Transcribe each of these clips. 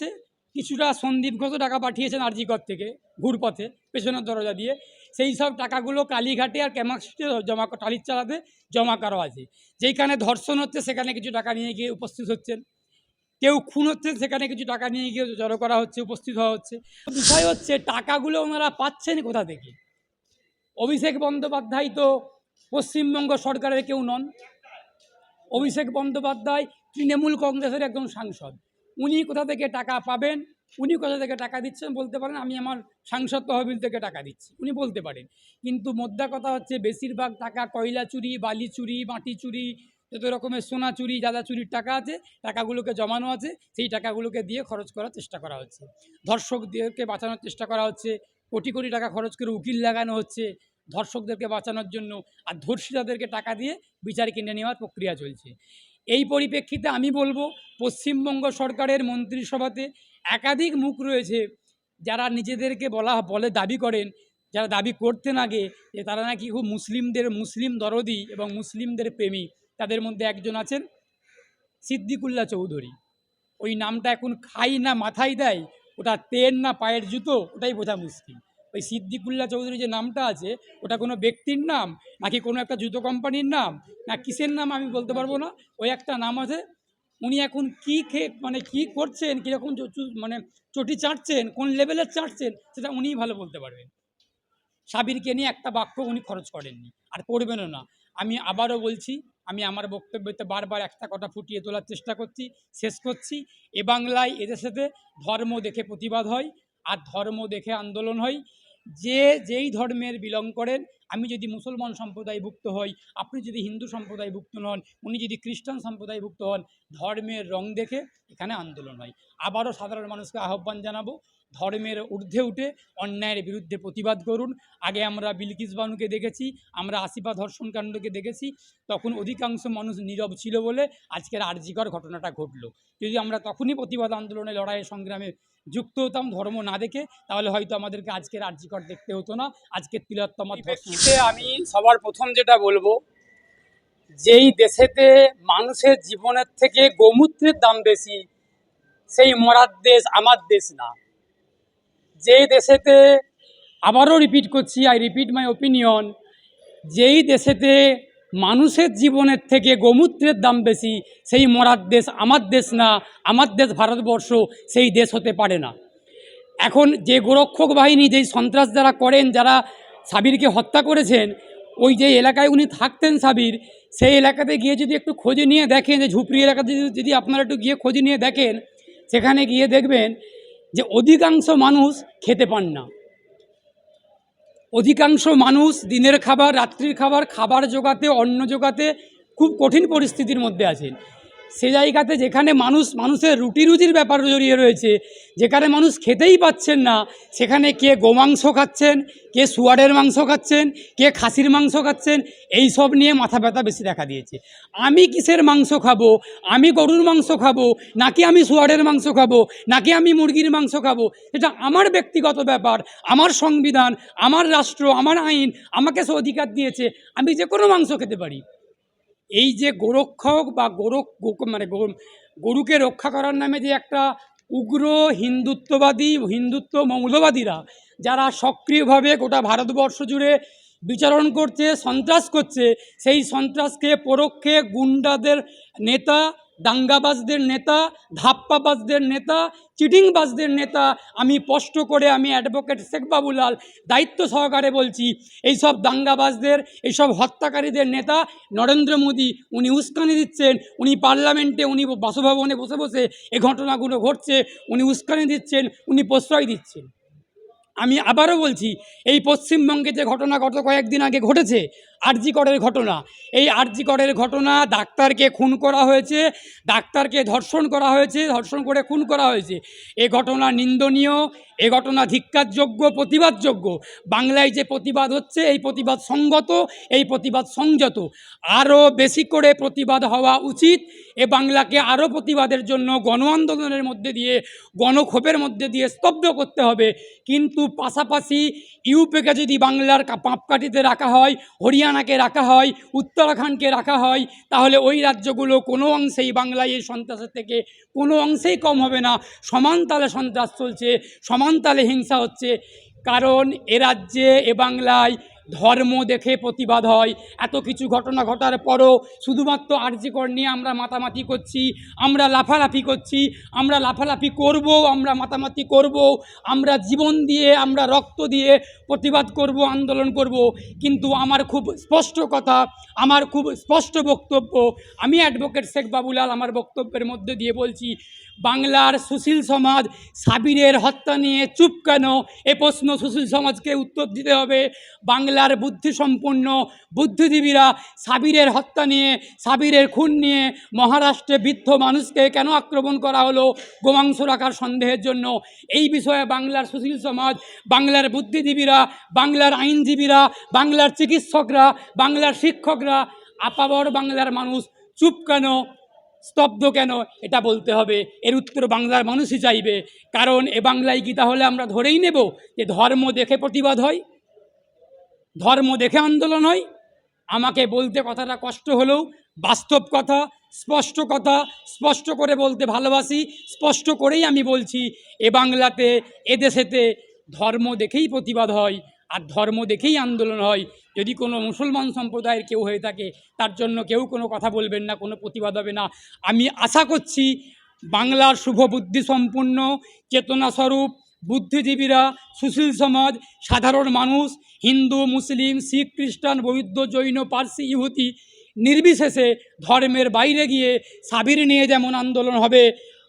গেছে কিছুটা সন্দীপ ঘোষ টাকা পাঠিয়েছেন আরজিকর থেকে, ঘুরপথে, পেছনের দরজা দিয়ে। সেই সব টাকাগুলো কালীঘাটে আর ক্যামাক্সিতে জমা টালির চালাতে জমা করা আছে। যেখানে ধর্ষণ হচ্ছে, সেখানে কিছু টাকা নিয়ে গিয়ে উপস্থিত হচ্ছেন। কেউ খুন হচ্ছে, সেখানে কিছু টাকা নিয়ে গিয়ে জড়ো করা হচ্ছে, উপস্থিত হওয়া হচ্ছে। বিষয় হচ্ছে, টাকাগুলো ওনারা পাচ্ছেন কোথা থেকে? অভিষেক বন্দ্যোপাধ্যায় তো পশ্চিমবঙ্গ সরকারের কেউ নন। অভিষেক বন্দ্যোপাধ্যায় তৃণমূল কংগ্রেসের একজন সাংসদ। উনি কোথা থেকে টাকা পাবেন, উনি কোথা থেকে টাকা দিচ্ছেন বলতে পারেন, আমি আমার সাংসদ তহবিল থেকে টাকা দিচ্ছি। উনি বলতে পারেন। কিন্তু মোদ্দা কথা হচ্ছে বেশিরভাগ টাকা কয়লা চুরি, বালি চুরি, মাটি চুরি, যত রকমের সোনা চুরি যাদা চুরির টাকা আছে, টাকাগুলোকে জমানো আছে, সেই টাকাগুলোকে দিয়ে খরচ করার চেষ্টা করা হচ্ছে। ধর্ষকদেরকে বাঁচানোর চেষ্টা করা হচ্ছে, কোটি কোটি টাকা খরচ করে উকিল লাগানো হচ্ছে ধর্ষকদেরকে বাঁচানোর জন্য, আর ধর্ষিতাদেরকে টাকা দিয়ে বিচার কিনে নেওয়ার প্রক্রিয়া চলছে। এই পরিপ্রেক্ষিতে আমি বলব, পশ্চিমবঙ্গ সরকারের মন্ত্রিসভাতে একাধিক মুখ রয়েছে যারা নিজেদেরকে বলা, বলে দাবি করেন, যারা দাবি করতেন আগে যে তারা নাকি খুব মুসলিমদের, মুসলিম দরদি এবং মুসলিমদের প্রেমী। তাদের মধ্যে একজন আছেন সিদ্দিকুল্লা চৌধুরী। ওই নামটা এখন খাই না মাথায় দেয়, ওটা তেন না পায়ের জুতো, ওটাই বোঝা মুশকিল। ওই সিদ্দিকুল্লাহ চৌধুরী যে নামটা আছে, ওটা কোনো ব্যক্তির নাম নাকি কোনো একটা জুতো কোম্পানির নাম? না, কিসের নাম আমি বলতে পারব না। ওই একটা নাম আছে। উনি এখন কি খেয়ে মানে কি করছেন, কীরকম মানে চটি চাটছেন, কোন লেভেলের চাটছেন, সেটা উনিই ভালো বলতে পারবেন। সাবিরকে নিয়ে একটা বাক্য উনি খরচ করেননি, আর করবেনও না। আমি আবারও বলছি, আমি আমার বক্তব্যতে বারবার একটা কথা ফুটিয়ে তোলার চেষ্টা করছি, শেষ করছি। এ বাংলায় এদেশেতে ধর্ম দেখে প্রতিবাদ হয়, আর ধর্ম দেখে আন্দোলন হয়। যে যেই ধর্মের বিলং করেন, আমি যদি মুসলমান সম্প্রদায়ভুক্ত হই, আপনি যদি হিন্দু সম্প্রদায়ভুক্ত নন, উনি যদি খ্রিস্টান সম্প্রদায়ভুক্ত হন, ধর্মের রং দেখে এখানে আন্দোলন হয়। আবারও সাধারণ মানুষকে আহ্বান জানাব, ধর্মের ঊর্ধ্বে উঠে অন্যায়ের বিরুদ্ধে প্রতিবাদ করুন। আগে আমরা বিলকিস বানুকে দেখেছি, আমরা আসিফা ধর্ষণ কাণ্ডকে দেখেছি, তখন অধিকাংশ মানুষ নীরব ছিল বলে আজকের আর্জিকর ঘটনাটা ঘটলো। যদি আমরা তখনই প্রতিবাদ আন্দোলনে লড়াইয়ের সংগ্রামে যুক্ত হতাম ধর্ম না দেখে তাহলে হয়তো আমাদেরকে আজকের আর্জিকর দেখতে হতো না। আজকের তিলোত্তমা ধর্ষণে আমি সবার প্রথম যেটা বলব যেই দেশেতে মানুষের জীবনের থেকে গোমূত্রের দাম বেশি সেই মরার দেশ আমার দেশ না। যেই দেশেতে আবারও রিপিট করছি আই রিপিট মাই ওপিনিয়ন যেই দেশেতে মানুষের জীবনের থেকে গোমূত্রের দাম বেশি, সেই মরার দেশ আমার দেশ না, আমার দেশ ভারতবর্ষ, সেই দেশ হতে পারে না। এখন যে গোরক্ষক বাহিনী, যেই সন্ত্রাস যারা করেন, যারা সাবিরকে হত্যা করেছেন, ওই যে এলাকায় উনি থাকতেন সাবির, সেই এলাকাতে গিয়ে যদি একটু খোঁজে নিয়ে দেখেন, যে ঝুপড়ি এলাকাতে যদি- আপনারা একটু গিয়ে খোঁজে নিয়ে দেখেন, সেখানে গিয়ে দেখবেন যে অধিকাংশ মানুষ খেতে পান না। অধিকাংশ মানুষ দিনের খাবার, রাত্রির খাবার খাবার জোগাতে, অন্ন জোগাতে খুব কঠিন পরিস্থিতির মধ্যে আছেন। সে জায়গাতে যেখানে মানুষ, মানুষের রুটি রুজির ব্যাপার জড়িয়ে রয়েছে, যেখানে মানুষ খেতেই পাচ্ছেন না, সেখানে কে গোমাংস খাচ্ছেন, কে শুয়ারের মাংস খাচ্ছেন, কে খাসির মাংস খাচ্ছেন, এই সব নিয়ে মাথা ব্যথা বেশি দেখা দিয়েছে। আমি কিসের মাংস খাব? আমি গরুর মাংস খাব? নাকি আমি শুয়ারের মাংস খাব? নাকি আমি মুরগির মাংস খাব? এটা আমার ব্যক্তিগত ব্যাপার, আমার সংবিধান, আমার রাষ্ট্র, আমার আইন আমাকে সে অধিকার দিয়েছে, আমি যে কোনো মাংস খেতে পারি। এই যে গোরক্ষক বা গোরক মানে গরুকে রক্ষা করার নামে যে একটা উগ্র হিন্দুত্ববাদী, হিন্দুত্ব মৌলবাদীরা যারা সক্রিয়ভাবে গোটা ভারতবর্ষ জুড়ে বিচারণ করছে, সন্ত্রাস করছে, সেই সন্ত্রাসকে পরোক্ষে গুন্ডাদের নেতা দাঙ্গাবাজদের নেতা, ধাপ্পাবাজদের নেতা, চিটিংবাজদের নেতা, আমি স্পষ্ট করে আমি অ্যাডভোকেট শেখ বাবুলাল দায়িত্ব সহকারে বলছি এইসব দাঙ্গাবাজদের এইসব হত্যাকারীদের নেতা নরেন্দ্র মোদী, উনি উস্কানি দিচ্ছেন, উনি পার্লামেন্টে, উনি বাসভবনে বসে বসে এ ঘটনাগুলো ঘটছে, উনি উস্কানি দিচ্ছেন, উনি প্রশ্রয় দিচ্ছেন। আমি আবারও বলছি, এই পশ্চিমবঙ্গে যে ঘটনা গত কয়েকদিন আগে ঘটেছে আরজিকরের ঘটনা। এই আরজিকরের ঘটনা ডাক্তারকে খুন করা হয়েছে, ডাক্তারকে ধর্ষণ করা হয়েছে, ধর্ষণ করে খুন করা হয়েছে। এ ঘটনা নিন্দনীয়, এ ঘটনা ধিক্কারযোগ্য, প্রতিবাদযোগ্য। বাংলায় যে প্রতিবাদ হচ্ছে, এই প্রতিবাদ সঙ্গত, এই প্রতিবাদ সংযত। আরও বেশি করে প্রতিবাদ হওয়া উচিত, এ বাংলাকে আরও প্রতিবাদের জন্য গণ আন্দোলনের মধ্যে দিয়ে, গণক্ষোভের মধ্যে দিয়ে স্তব্ধ করতে হবে। কিন্তু পাশাপাশি ইউপিকে যদি বাংলার পাপকাঠিতে রাখা হয় হরিয়ানাকে রাখা হয়, উত্তরাখণ্ডকে রাখা হয়, তাহলে ওই রাজ্যগুলো কোনো অংশেই বাংলায় এই সন্ত্রাসের থেকে কোনো অংশেই কম হবে না। সমান তালে সন্ত্রাস চলছে, সমান তালে হিংসা হচ্ছে, কারণ এ রাজ্যে, এ বাংলায় ধর্ম দেখে প্রতিবাদ হয়। এত কিছু ঘটনা ঘটার পরও শুধুমাত্র আর্যিকর নিয়ে আমরা মাতামাতি করছি, আমরা লাফালাফি করছি, আমরা লাফালাফি করব, আমরা মাতামাতি করব, আমরা জীবন দিয়ে, আমরা রক্ত দিয়ে প্রতিবাদ করব, আন্দোলন করব। কিন্তু আমার খুব স্পষ্ট কথা, আমার খুব স্পষ্ট বক্তব্য, আমি অ্যাডভোকেট শেখ বাবুলাল আমার বক্তব্যের মধ্যে দিয়ে বলছি, বাংলার সুশীল সমাজ সাবিরের হত্যা নিয়ে চুপ কেন? এ প্রশ্ন সুশীল সমাজকে উত্তর দিতে হবে। বাংলার বুদ্ধিসম্পন্ন বুদ্ধিজীবীরা সাবিরের হত্যা নিয়ে, সাবিরের খুন নিয়ে মহারাষ্ট্রে বৃদ্ধ মানুষকে কেন আক্রমণ করা হলো গোমাংস রাখার সন্দেহের জন্য? এই বিষয়ে বাংলার সুশীল সমাজ, বাংলার বুদ্ধিজীবীরা, বাংলার আইনজীবীরা, বাংলার চিকিৎসকরা, বাংলার শিক্ষকরা আপাবর বাংলার মানুষ চুপ কেন, স্তব্ধ কেন? এটা বলতে হবে। এর উত্তর বাংলার মানুষই চাইবে। কারণ এ বাংলায় কি তাহলে আমরা ধরেই নেব যে ধর্ম দেখে প্রতিবাদ হয়? ধর্ম দেখে আন্দোলন হয়। আমাকে বলতে কথাটা কষ্ট হলেও বাস্তব কথা, স্পষ্ট কথা, স্পষ্ট করে বলতে ভালোবাসি, স্পষ্ট করেই আমি বলছি, এ বাংলাতে এদেশেতে ধর্ম দেখেই প্রতিবাদ হয় আর ধর্ম দেখেই আন্দোলন হয়। যদি কোনো মুসলমান সম্প্রদায়ের কেউ হয়ে থাকে, তার জন্য কেউ কোনো কথা বলবেন না, কোনো প্রতিবাদ হবে না। আমি আশা করছি বাংলার শুভ বুদ্ধি সম্পন্ন চেতনাস্বরূপ বুদ্ধিজীবীরা, সুশীল সমাজ, সাধারণ মানুষ, হিন্দু, মুসলিম, শিখ, খ্রিস্টান, বৌদ্ধ, জৈন, পার্সি ইহুতি নির্বিশেষে ধর্মের বাইরে গিয়ে সাবির নিয়ে যেমন আন্দোলন হবে,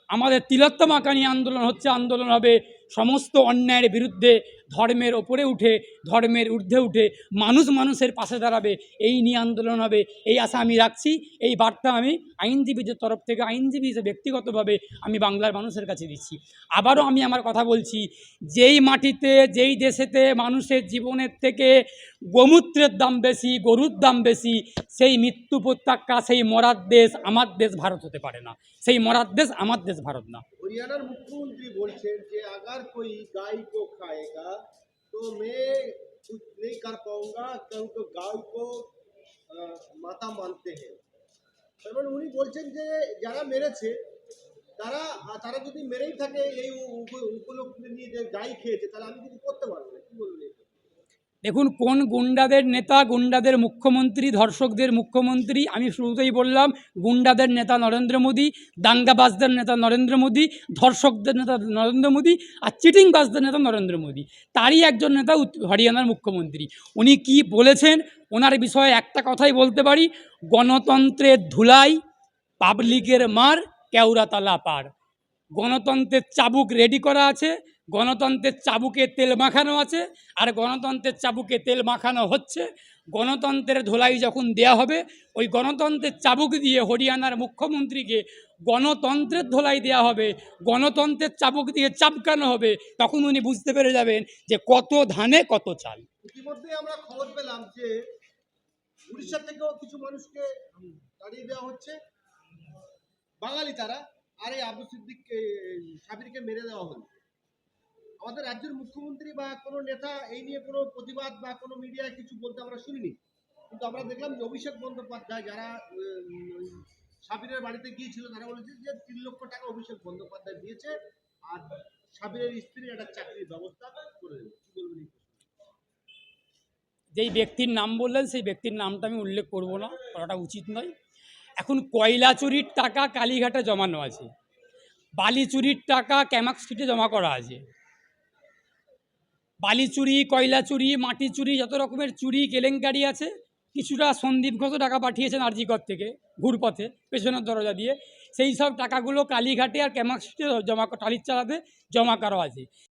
আমাদের তিলোত্তমাকানি আন্দোলন হচ্ছে, আন্দোলন হবে সমস্ত অন্যায়ের বিরুদ্ধে ধর্মের ওপরে উঠে, ধর্মের ঊর্ধ্বে উঠে মানুষ মানুষের পাশে দাঁড়াবে, এই নিয়ে আন্দোলন হবে, এই আশা আমি রাখছি, এই বার্তা আমি আইনজীবীদের তরফ থেকে, আইনজীবী হিসেবে ব্যক্তিগতভাবে আমি বাংলার মানুষের কাছে দিচ্ছি। আবারও আমি আমার কথা বলছি, যেই মাটিতে, যেই দেশেতে মানুষের জীবনের থেকে গোমূত্রের দাম বেশি, গরুর দাম বেশি, সেই মৃত্যু প্রত্যাখ্যা, সেই মরার দেশ আমার দেশ ভারত হতে পারে না। সেই মরার দেশ আমার দেশ ভারত না। হরিয়ানার মুখ্যমন্ত্রী বলছেন যে, আগার কই গাই কো খায়েগা, তো মে নেই কর कर पाऊंगा তো गाय को মাতা মানতে হে তারপর উনি বলছেন যে, যারা মেরেছে, তারা তারা যদি মেরেই থাকে, এই উপলক্ষ নিয়ে যে গাই খেয়েছে, তাহলে আমি যদি দেখুন, কোন গুন্ডাদের নেতা, গুন্ডাদের মুখ্যমন্ত্রী, ধর্ষকদের মুখ্যমন্ত্রী, আমি শুরুতেই বললাম, গুন্ডাদের নেতা নরেন্দ্র মোদী, দাঙ্গাবাজদের নেতা নরেন্দ্র মোদী, ধর্ষকদের নেতা নরেন্দ্র মোদী আর চিটিংবাজদের নেতা নরেন্দ্র মোদী। তারই একজন নেতা হরিয়ানার মুখ্যমন্ত্রী। উনি কি বলেছেন? ওনার বিষয়ে একটা কথাই বলতে পারি, গণতন্ত্রের ধুলাই, পাবলিকের মার, কেওড়াতলা পার। গণতন্ত্রের চাবুক রেডি করা আছে গণতন্ত্রের চাবুকে তেল মাখানো আছে, আর গণতন্ত্রের চাবুকে তেল মাখানো হচ্ছে। গণতন্ত্রের ধোলাই যখন দেয়া হবে, ওই গণতন্ত্রের চাবুক দিয়ে হরিয়ানার মুখ্যমন্ত্রীকে গণতন্ত্রের ধোলাই দেয়া হবে। গণতন্ত্রের চাবুক দিয়ে চাপকানো হবে। তখন উনি বুঝতে পেরে যাবেন যে কত ধানে কত চাল। ইতিমধ্যে আমরা খবর পেলাম যে উড়িষ্যা থেকেও কিছু মানুষকে দেওয়া হচ্ছে। বাঙালি তারা, আর এই আবু সিদ্দিককে সাবিরকে মেরে দেওয়া হলো। আমাদের রাজ্যের মুখ্যমন্ত্রী বা কোনো নেতা এই নিয়ে কোনো প্রতিবাদ বা কোনো মিডিয়ায় কিছু বলতে আমরা শুনিনি। কিন্তু আমরা দেখলাম যে অভিষেক বন্দ্যোপাধ্যায় যারা সাবিরের বাড়িতে গিয়েছিল, তারা বলেছে যে তিন লক্ষ টাকা অভিষেক বন্দ্যোপাধ্যায় দিয়েছে আর সাবিরের স্ত্রী একটা চাকরির ব্যবস্থা করে দেবে। যেই ব্যক্তির নাম বললেন, সেই ব্যক্তির নামটা আমি উল্লেখ করব না, করাটা উচিত নয়। এখন কয়লা চুরির টাকা কালীঘাটে জমানো আছে বালি চুরির টাকা ক্যামাক স্ট্রিটে জমা করা আছে। বালি চুরি, কয়লা চুরি, মাটি চুরি, যত রকমের চুরি, কেলেঙ্কারি আছে। কিছুটা সন্দীপ ঘোষ টাকা পাঠিয়েছেন আরজিকর থেকে ঘুরপথে, পেছনের দরজা দিয়ে। সেই সব টাকাগুলো কালীঘাটে আর ক্যামাক্সিতে জমা টালির চালাতে জমা করা আছে।